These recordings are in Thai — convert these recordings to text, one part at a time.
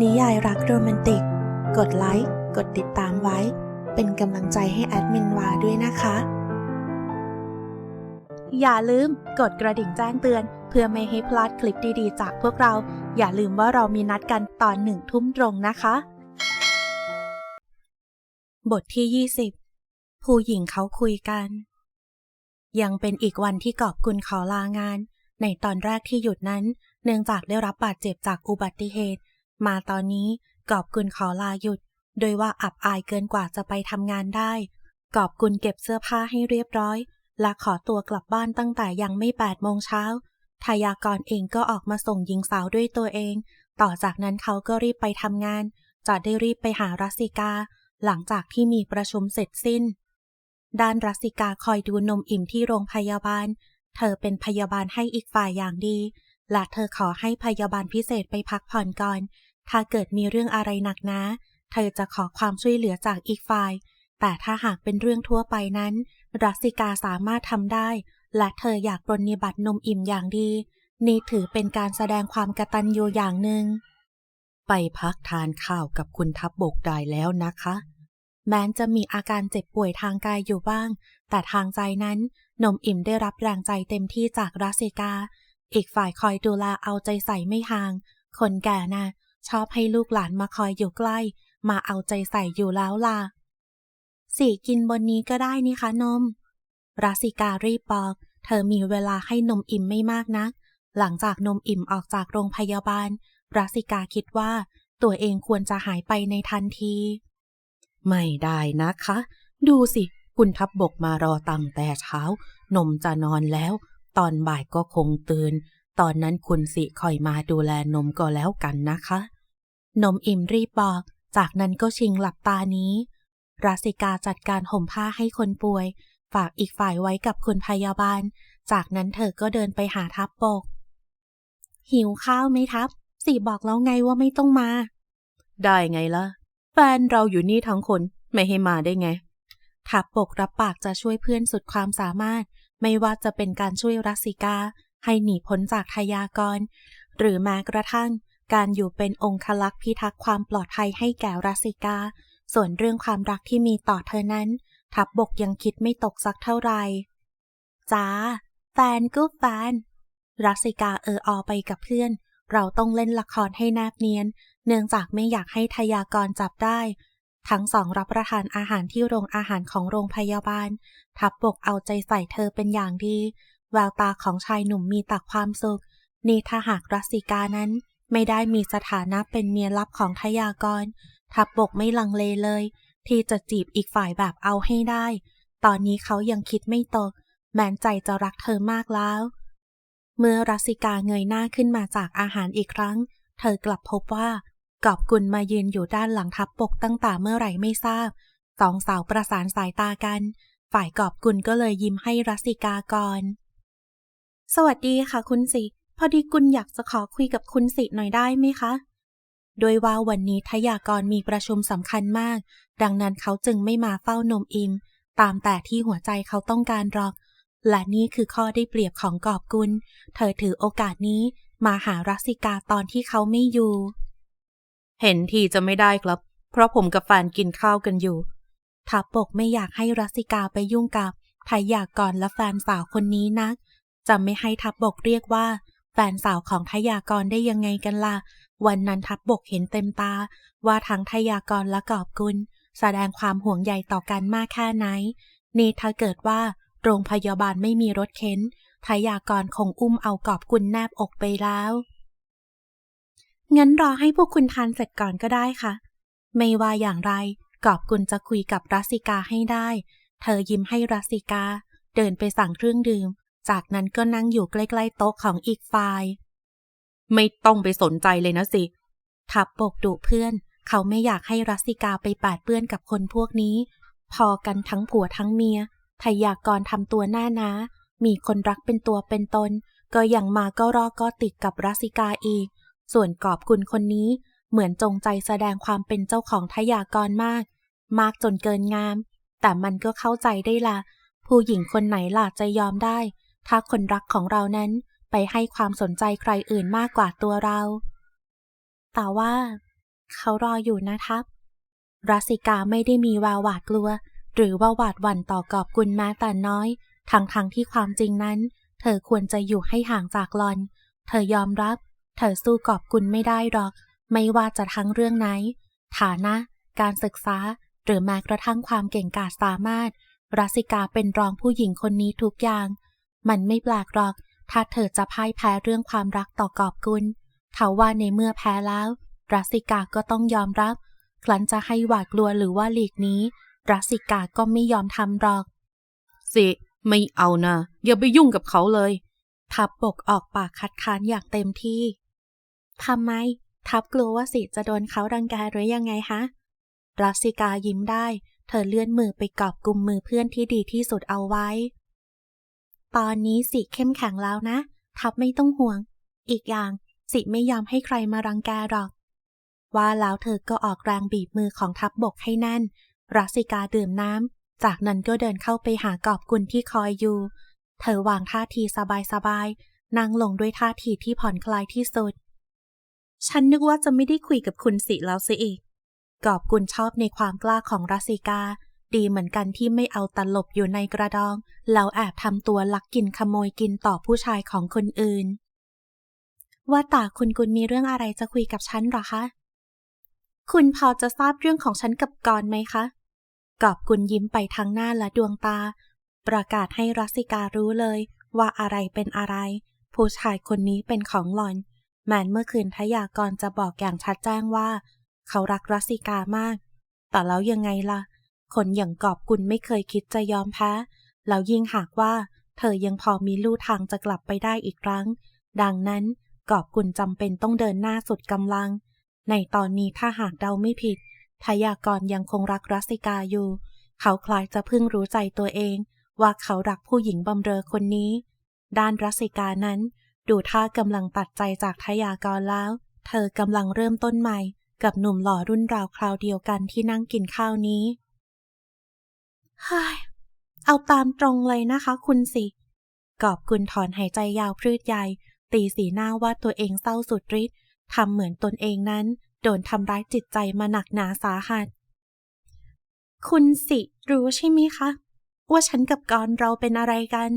นิยายรักโรแมนติก กดไลค์ กดติดตามไว้ เป็นกำลังใจให้แอดมินวาด้วยนะคะ อย่าลืมกดกระดิ่งแจ้งเตือน เพื่อไม่ให้พลาดคลิปดีๆ จากพวกเรา อย่าลืมว่าเรามีนัดกันตอนหนึ่งทุ่มตรงนะคะ บทที่ 20 ผู้หญิงเขาคุยกัน ยังเป็นอีกวันที่กอบกุลขอลางาน ในตอนแรกที่หยุดนั้น เนื่องจากได้รับบาดเจ็บจากอุบัติเหตุ มาตอนนี้กอบกุลขอลาหยุด โดยว่าอับอายเกินกว่าจะไปทำงานได้ กอบกุลเก็บเสื้อผ้าให้เรียบร้อย และขอตัวกลับบ้านตั้งแต่ยังไม่แปดโมงเช้าทายากรเองก็ออกมาส่งหญิงสาวด้วยตัวเอง ต่อจากนั้นเขาก็รีบไปทำงาน จะได้รีบไปหารัสิกา หลังจากที่มีประชุมเสร็จสิ้น ด้านรัสิกาคอยดูนมอิ่มที่โรงพยาบาล เธอเป็นพยาบาลให้อีกฝ่ายอย่างดี และเธอขอให้พยาบาลพิเศษไปพักผ่อนก่อน ถ้าเกิดมีเรื่องอะไรหนักนาเธอจะขอความช่วยเหลือจากอีกฝ่าย แต่ถ้าหากเป็นเรื่องทั่วไปนั้น รัสิกาสามารถทำได้ และเธออยากปรนนิบัตินมอิ่มอย่างดี นี่ถือเป็นการแสดงความกตัญญูอย่างหนึ่ง ไปพักทานข้าวกับคุณทับบกได้แล้วนะคะ แม้นจะมีอาการเจ็บป่วยทางกายอยู่บ้าง แต่ทางใจนั้นนมอิ่มได้รับแรงใจเต็มที่จากรัสสิกา อีกฝ่ายคอยดูแลเอาใจใส่ไม่ห่าง คนแก่น่ะ ชอบให้ลูกหลานมาคอยอยู่ใกล้ มาเอาใจใส่อยู่แล้วล่ะ สีกินบนนี้ก็ได้นี่คะนมรัสิการีบบอก เธอมีเวลาให้นมอิ่มไม่มากนัก หลังจากนมอิ่มออกจากโรงพยาบาลรัสสิกาคิดว่าตัวเองควรจะหายไปในทันที ไม่ได้นะคะ ดูสิ คุณทับบกมารอตั้งแต่เช้า นมจะนอนแล้ว ตอนบ่ายก็คงตื่น ตอนนั้นคุณสิคอยมาดูแลนมก็แล้วกันนะคะ นมอิ่มรีบบอก จากนั้นก็ชิงหลับตานี้รัสสิกาจัดการห่มผ้าให้คนป่วย ฝากอีกฝ่ายไว้กับคุณพยาบาล จากนั้นเธอก็เดินไปหาทับบกหิวข้าวไหมทับสี่บอกแล้วไงว่าไม่ต้องมา ได้ไงล่ะ แฟนเราอยู่นี่ทั้งคน ไม่ให้มาได้ไง ทับบกรับปากจะช่วยเพื่อนสุดความสามารถ ไม่ว่าจะเป็นการช่วยรัสิกา ให้หนีพ้นจากทายากร หรือแม้กระทั่งการอยู่เป็นองคลักษ์พิทักษ์ความปลอดภัยให้แก่รัสิกา ส่วนเรื่องความรักที่มีต่อเธอนั้น ทับบกยังคิดไม่ตกสักเท่าไหร่จ้า แฟนก็แฟน รัสิกาเอออไปกับเพื่อน เราต้องเล่นละครให้แนบเนียน เนื่องจากไม่อยากให้ทายากรจับได้ ทั้งสองรับประทานอาหารที่โรงอาหารของโรงพยาบาล ทับบกเอาใจใส่เธอเป็นอย่างดี แววตาของชายหนุ่มมีแต่ความสุข นี่ถ้าหากรัสิกานั้นไม่ได้มีสถานะเป็นเมียลับของทยากร ทับบกไม่ลังเลเลย ที่จะจีบอีกฝ่ายแบบเอาให้ได้ ตอนนี้เขายังคิดไม่ตก แม้นใจจะรักเธอมากแล้ว เมื่อรัสิกาเงยหน้าขึ้นมาจากอาหารอีกครั้ง เธอกลับพบว่ากอบกุลมายืนอยู่ด้านหลังทับบกตั้งแต่เมื่อไหร่ไม่ทราบ สองสาวประสานสายตากัน ฝ่ายกอบกุลก็เลยยิ้มให้รัสิกาก่อน สวัสดีค่ะคุณสิพอดีกุลอยากจะขอคุยกับคุณสิหน่อยได้ไหมคะ โดยว่าวันนี้ทยากรมีประชุมสำคัญมาก ดังนั้นเขาจึงไม่มาเฝ้านมอิม ตามแต่ที่หัวใจเขาต้องการหรอก และนี่คือข้อได้เปรียบของกอบกุล เธอถือโอกาสนี้มาหารัสสิกาตอนที่เขาไม่อยู่ เห็นทีจะไม่ได้ครับ เพราะผมกับแฟนกินข้าวกันอยู่ทับบกไม่อยากให้รัสสิกาไปยุ่งกับทายากรและแฟนสาวคนนี้นัก จะไม่ให้ทับบกเรียกว่า แฟนสาวของทายากรได้ยังไงกันล่ะ วันนั้นทับบกเห็นเต็มตา ว่าทั้งทายากรและกอบกุล แสดงความห่วงใยต่อกันมากแค่ไหน นี่ถ้าเกิดว่า โรงพยาบาลไม่มีรถเข็นทายากรคงอุ้มเอากอบกุลแนบอกไปแล้ว งั้นรอให้พวกคุณทานเสร็จก่อนก็ได้ค่ะ ไม่ว่าอย่างไร กอบกุลจะคุยกับรัสิกาให้ได้ เธอยิ้มให้รัสิกา เดินไปสั่งเครื่องดื่ม จากนั้นก็นั่งอยู่ใกล้ๆโต๊ะของอีกฝ่าย ไม่ต้องไปสนใจเลยนะสิ ทับบกดุเพื่อน เขาไม่อยากให้รัสิกาไปปาดเปื้อนกับคนพวกนี้ พอกันทั้งผัวทั้งเมียทยากรทำตัวหน้านา มีคนรักเป็นตัวเป็นตน ก็ยังมาก็รอก็ติดกับรัสิกาอีก ส่วนกอบกุลคนนี้เหมือนจงใจแสดงความเป็นเจ้าของทยากรมาก มากจนเกินงาม แต่มันก็เข้าใจได้ละผู้หญิงคนไหนล่ะจะยอมได้ ถ้าคนรักของเรานั้นไปให้ความสนใจใครอื่นมากกว่าตัวเรา แต่ว่า เขารออยู่นะทับรัสิกาไม่ได้มีววหวาดกลัว หรือว่าหวาดหวั่นต่อกอบกุลแม้แต่น้อยทั้งทั้งที่ความจริงนั้น เธอควรจะอยู่ให้ห่างจากหลอน เธอยอมรับ เธอสู้กอบกุลไม่ได้หรอก ไม่ว่าจะทั้งเรื่องไหน ฐานะ การศึกษา หรือแม้กระทั่งความเก่งกาจสามารถรัสิกาเป็นรองผู้หญิงคนนี้ทุกอย่าง มันไม่แปลกหรอก ถ้าเธอจะพ่ายแพ้เรื่องความรักต่อกอบกุลเทว่าในเมื่อแพ้แล้ว รัสิกาก็ต้องยอมรับครั้นจะให้หวาดกลัวหรือว่าหลีกนี้ รัสิกาก็ไม่ยอมทำหรอก สิไม่เอานะอย่าไปยุ่งกับเขาเลยทับบกออกปากคัดค้านอย่างเต็มที่ทำไม ทับกลัวว่าสิจะโดนเขารังแกหรือยังไงฮะรัสิกายิ้มได้ เธอเลื่อนมือไปกอบกุมมือเพื่อนที่ดีที่สุดเอาไว้ ตอนนี้สิเข้มแข็งแล้วนะ ทับไม่ต้องห่วง อีกอย่างสิไม่ยอมให้ใครมารังแกหรอก ว่าแล้วเธอก็ออกแรงบีบมือของทับบกให้แน่น รัสิกาดื่มน้ำ จากนั้นก็เดินเข้าไปหากอบกุลที่คอยอยู่ เธอวางท่าทีสบายๆ นั่งลงด้วยท่าทีที่ผ่อนคลายที่สุด ฉันนึกว่าจะไม่ได้คุยกับคุณสิแล้วสิอีก กอบกุลชอบในความกล้าของรัสิกา ดีเหมือนกันที่ไม่เอาตลบอยู่ในกระดองแล้วแอบทำตัวลักกินขโมยกินต่อผู้ชายของคนอื่น ว่าตาคุณกุลมีเรื่องอะไรจะคุยกับฉันหรอคะ คุณพอจะทราบเรื่องของฉันกับกรไหมคะ กอบกุลยิ้มไปทั้งหน้าและดวงตา ประกาศให้รัสิการู้เลยว่าอะไรเป็นอะไร ผู้ชายคนนี้เป็นของหลอน แมนเมื่อคืนทยากรจะบอกอย่างชัดแจ้งว่า เขารักรัสิกามาก แต่แล้วยังไงล่ะ คนอย่างกอบกุลไม่เคยคิดจะยอมแพ้ แล้วยิ่งหากว่า เธอยังพอมีลู่ทางจะกลับไปได้อีกครั้ง ดังนั้นกอบกุลจำเป็นต้องเดินหน้าสุดกำลัง ในตอนนี้ถ้าหากเดาไม่ผิดทยากรยังคงรักรัสิกาอยู่ เขาคล้ายจะเพิ่งรู้ใจตัวเอง ว่าเขารักผู้หญิงบำเรอคนนี้ ด้านรัสิกานั้น ดูท่ากำลังตัดใจจากทยากรแล้ว เธอกำลังเริ่มต้นใหม่ กับหนุ่มหล่อรุ่นราวคราวเดียวกันที่นั่งกินข้าวนี้ เฮ้ยเอาตามตรงเลยนะคะคุณสิ กอบกุลถอนหายใจยาวพืดใหญ่ตีสีหน้าว่าตัวเองเศร้าสุดฤทธิ์ทำเหมือนตนเองนั้น โดนทำร้ายจิตใจมาหนักหนาสาหัส คุณสิรู้ใช่ไหมคะ ว่าฉันกับกรเราเป็นอะไรกัน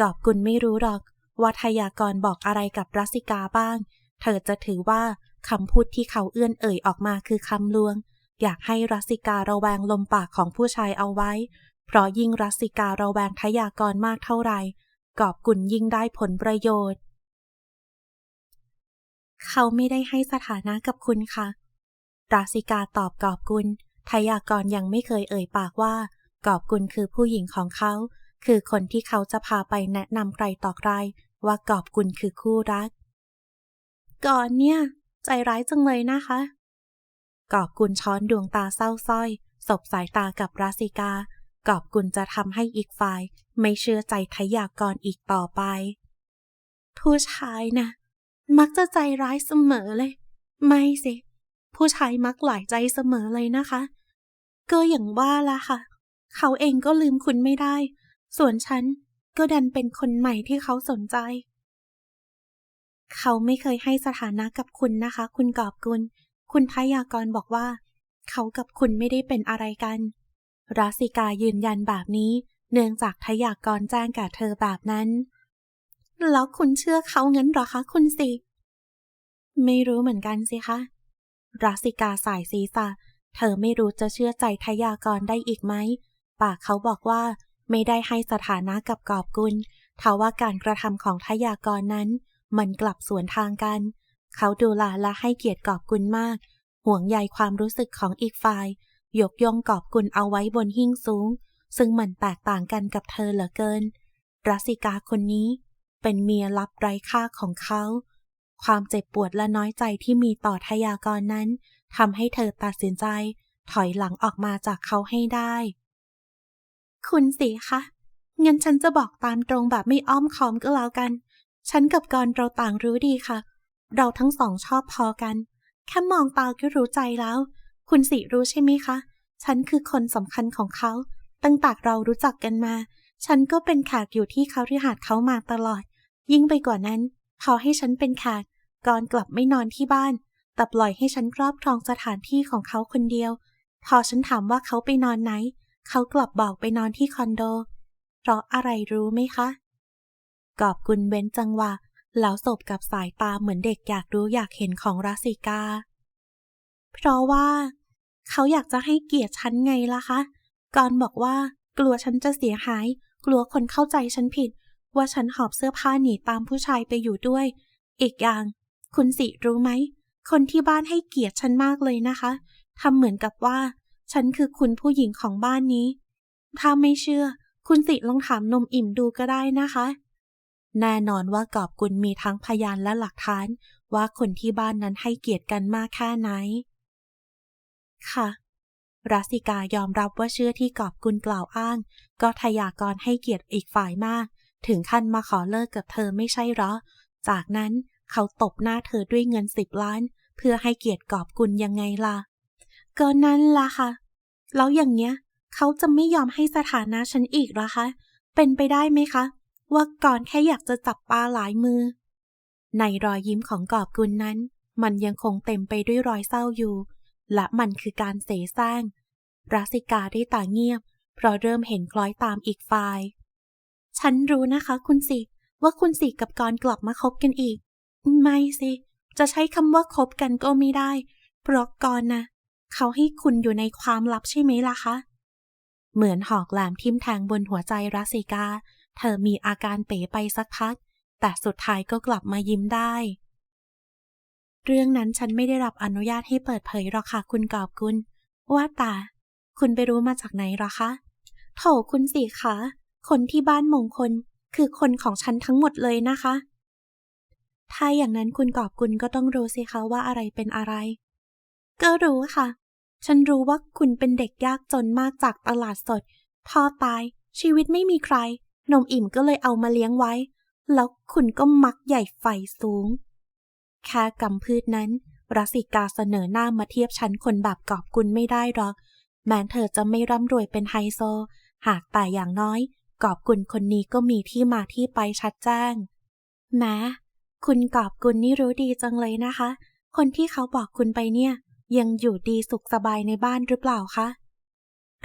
กอบกุลไม่รู้หรอก ว่าทยากรบอกอะไรกับรัสิกาบ้าง เธอจะถือว่าคำพูดที่เขาเอื้อนเอ่ยออกมาคือคำลวง อยากให้รัสิการะแวงลมปากของผู้ชายเอาไว้ เพราะยิ่งรัสิการะแวงทยากรมากเท่าไหร่กอบกุลยิ่งได้ผลประโยชน์ เขาไม่ได้ให้สถานะกับคุณค่ะราสิกาตอบกอบกุลทยากรยังไม่เคยเอ่ยปากว่า กอบกุลคือผู้หญิงของเขา คือคนที่เขาจะพาไปแนะนำใครต่อใคร ว่ากอบกุลคือคู่รัก ก่อนเนี่ย ใจร้ายจังเลยนะคะ กอบกุลช้อนดวงตาเศร้าส้อย สบสายตากับราสิกา กอบกุลจะทำให้อีกฝ่าย ไม่เชื่อใจทยากรอีกต่อไป ผู้ชายนะ มักจะใจร้ายเสมอเลย ไม่สิ ผู้ชายมักหลายใจเสมอเลยนะคะ ก็อย่างว่าละค่ะ เขาเองก็ลืมคุณไม่ได้ ส่วนฉันก็ดันเป็นคนใหม่ที่เขาสนใจ เขาไม่เคยให้สถานะกับคุณนะคะ คุณกอบกุล คุณทยากรบอกว่า เขากับคุณไม่ได้เป็นอะไรกันราสิกายืนยันแบบนี้ เนื่องจากทยากรแจ้งแก่เธอแบบนั้น แล้วคุณเชื่อเขางั้นหรอคะคุณสิ ไม่รู้เหมือนกันสิคะราสิกาสายศีรษะเธอไม่รู้จะเชื่อใจทยากรได้อีกไหม ปากเขาบอกว่าไม่ได้ให้สถานะกับกอบกุลทว่าการกระทำของทยากรนั้น มันกลับสวนทางกัน เขาดูแลและให้เกียรติกอบกุลมาก ห่วงใยความรู้สึกของอีกฝ่าย ยกย่องกอบกุลเอาไว้บนหิ้งสูง ซึ่งมันแตกต่างกันกับเธอเหลือเกิน รัสิกาคนนี้ เป็นเมียลับไร้ค่าของเขา ความเจ็บปวดและน้อยใจที่มีต่อทยากรนั้นทำให้เธอตัดสินใจ ถอยหลังออกมาจากเขาให้ได้ คุณสีคะงั้นฉันจะบอกตามตรงแบบไม่อ้อมค้อมก็แล้วกัน ฉันกับกรเราต่างรู้ดีค่ะ เราทั้งสองชอบพอกัน แค่มองตาก็รู้ใจแล้ว คุณสีรู้ใช่ไหมคะ ฉันคือคนสำคัญของเขา ตั้งแต่เรารู้จักกันมา ฉันก็เป็นแขกอยู่ที่เขาที่หาดเขามาตลอด ยิ่งไปกว่านั้นพอให้ฉันเป็นแขกกรกลับไม่นอนที่บ้าน แต่ปล่อยให้ฉันครอบครองสถานที่ของเขาคนเดียว พอฉันถามว่าเขาไปนอนไหน เขากลับบอกไปนอนที่คอนโด เพราะอะไรรู้ไหมคะ กอบกุลเว้นจังหวะ แล้วสบกับสายตาเหมือนเด็กอยากรู้อยากเห็นของราสิกา เพราะว่า เขาอยากจะให้เกียรติฉันไงล่ะคะก่อนบอกว่า กลัวฉันจะเสียหาย กลัวคนเข้าใจฉันผิด ว่าฉันหอบเสื้อผ้าหนีตามผู้ชายไปอยู่ด้วย อีกอย่าง คุณสิรู้ไหม คนที่บ้านให้เกียรติฉันมากเลยนะคะทำเหมือนกับว่า ฉันคือคุณผู้หญิงของบ้านนี้ ถ้าไม่เชื่อ คุณสิลองถามนมอิ่มดูก็ได้นะคะ แน่นอนว่ากอบกุลมีทั้งพยานและหลักฐาน ว่าคนที่บ้านนั้นให้เกียรติกันมากแค่ไหน ค่ะ รัสิกายอมรับว่าเชื่อที่กอบกุลกล่าวอ้าง ก็ทยากรให้เกียรติอีกฝ่ายมาก ถึงขั้นมาขอเลิกกับเธอไม่ใช่หรอ จากนั้นเขาตบหน้าเธอด้วยเงินสิบล้าน เพื่อให้เกียรติกอบกุลยังไงล่ะ ก็นั่นล่ะค่ะ แล้วอย่างเนี้ย เขาจะไม่ยอมให้สถานะฉันอีกหรอคะ เป็นไปได้ไหมคะ ว่าก่อนแค่อยากจะจับปลาหลายมือ ในรอยยิ้มของกอบกุลนั้น มันยังคงเต็มไปด้วยรอยเศร้าอยู่ และมันคือการเสแสร้งราสิกาได้ตาเงียบ เพราะเริ่มเห็นคล้อยตามอีกฝ่าย ฉันรู้นะคะคุณสิ ว่าคุณสิกับกรกลับมาคบกันอีก ไม่สิ จะใช้คำว่าคบกันก็ไม่ได้ เพราะกรนะเขาให้คุณอยู่ในความลับใช่ไหมล่ะคะ เหมือนหอกแหลมทิ่มแทงบนหัวใจรัสิกา เธอมีอาการเป๋ไปสักพัก แต่สุดท้ายก็กลับมายิ้มได้ เรื่องนั้นฉันไม่ได้รับอนุญาตให้เปิดเผยหรอกค่ะคุณกอบกุลว่าแต่คุณไปรู้มาจากไหนหรอคะโถคุณสิคะคนที่บ้านมงคลคือคนของฉันทั้งหมดเลยนะคะ ถ้าอย่างนั้นคุณกอบกุลก็ต้องรู้สิคะว่าอะไรเป็นอะไร ก็รู้ค่ะ ฉันรู้ว่าคุณเป็นเด็กยากจนมากจากตลาดสด พ่อตาย ชีวิตไม่มีใคร นมอิ่มก็เลยเอามาเลี้ยงไว้ แล้วคุณก็มักใหญ่ไฟสูง แค่กำพืชนั้นรัสิกาเสนอหน้ามาเทียบชั้นคนแบบกอบกุลไม่ได้หรอก แม้เธอจะไม่ร่ำรวยเป็นไฮโซ หากแต่อย่างน้อย กอบกุลคนนี้ก็มีที่มาที่ไปชัดแจ้งแม้คุณกอบกุลนี่รู้ดีจังเลยนะคะ คนที่เขาบอกคุณไปเนี่ย ยังอยู่ดีสุขสบายในบ้านหรือเปล่าคะ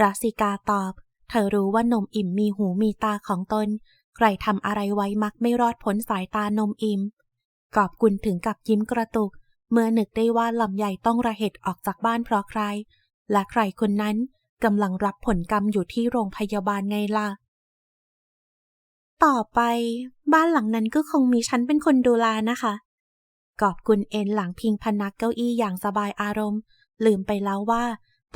รัสิกาตอบ เธอรู้ว่านมอิ่มมีหูมีตาของตน ใครทำอะไรไว้มักไม่รอดพ้นสายตานมอิ่ม กอบกุลถึงกับยิ้มกระตุก เมื่อนึกได้ว่าลำใหญ่ต้องระเหตุออกจากบ้านเพราะใคร และใครคนนั้นกำลังรับผลกรรมอยู่ที่โรงพยาบาลไงล่ะ ต่อไปบ้านหลังนั้นก็คงมีฉันเป็นคนดูแลนะคะ กอบกุลเอ็นหลังพิงพนักเก้าอี้อย่างสบายอารมณ์ ลืมไปแล้วว่า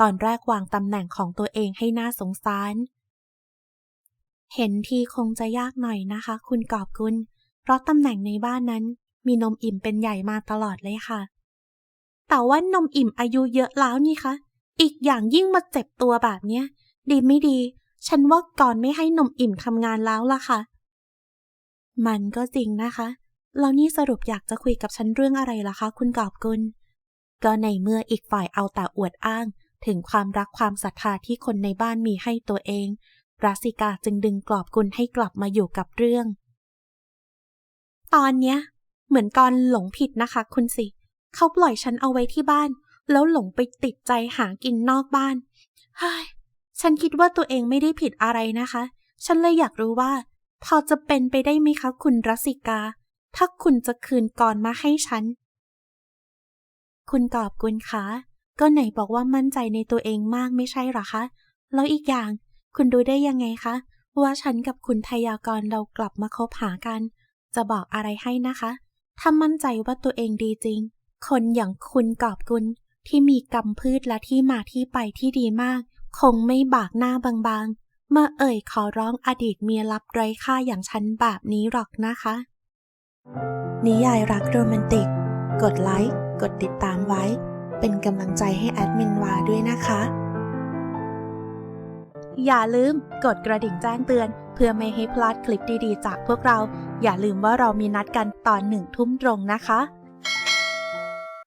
ตอนแรกวางตำแหน่งของตัวเองให้น่าสงสาร เห็นทีคงจะยากหน่อยนะคะ คุณกอบกุลเพราะตำแหน่งในบ้านนั้น มีนมอิ่มเป็นใหญ่มาตลอดเลยค่ะ แต่ว่านมอิ่มอายุเยอะแล้วนี่คะ อีกอย่างยิ่งมาเจ็บตัวแบบเนี้ย ดีไม่ดี ฉันว่าก่อนไม่ให้นมอิ่มทำงานแล้วล่ะค่ะ มันก็จริงนะคะแล้วนี่สรุปอยากจะคุยกับฉันเรื่องอะไรล่ะคะ คุณกอบกุลก็ในเมื่ออีกฝ่ายเอาแต่อวดอ้าง ถึงความรักความศรัทธาที่คนในบ้านมีให้ตัวเองราสิกาจึงดึงกรอบกุลให้กลับมาอยู่กับเรื่อง ตอนเนี้ย เหมือนกอนหลงผิดนะคะ คุณสิ เขาปล่อยฉันเอาไว้ที่บ้าน แล้วหลงไปติดใจหากินนอกบ้านเฮ้ยฉันคิดว่าตัวเองไม่ได้ผิดอะไรนะคะ ฉันเลยอยากรู้ว่า พอจะเป็นไปได้ไหมคะ คุณรัสิกา ถ้าคุณจะคืนกรมาให้ฉัน คุณกอบกุลคะ ก็ไหนบอกว่ามั่นใจในตัวเองมากไม่ใช่หรอคะ แล้วอีกอย่าง คุณดูได้ยังไงคะ ว่าฉันกับคุณทยากรเรากลับมาคบหากัน จะบอกอะไรให้นะคะ ถ้ามั่นใจว่าตัวเองดีจริง คนอย่างคุณกอบกุลที่มีกำพืชและที่มาที่ไปที่ดีมาก คงไม่บากหน้าบางๆ มาเอ่ยขอร้องอดีตเมียลับไร้ค่าอย่างฉันแบบนี้หรอกนะคะ นิยายรักโรแมนติก กดไลค์ กดติดตามไว้ เป็นกำลังใจให้แอดมินวาด้วยนะคะ อย่าลืมกดกระดิ่งแจ้งเตือน เพื่อไม่ให้พลาดคลิปดีๆ จากพวกเรา อย่าลืมว่าเรามีนัดกันตอนหนึ่งทุ่มตรงนะคะ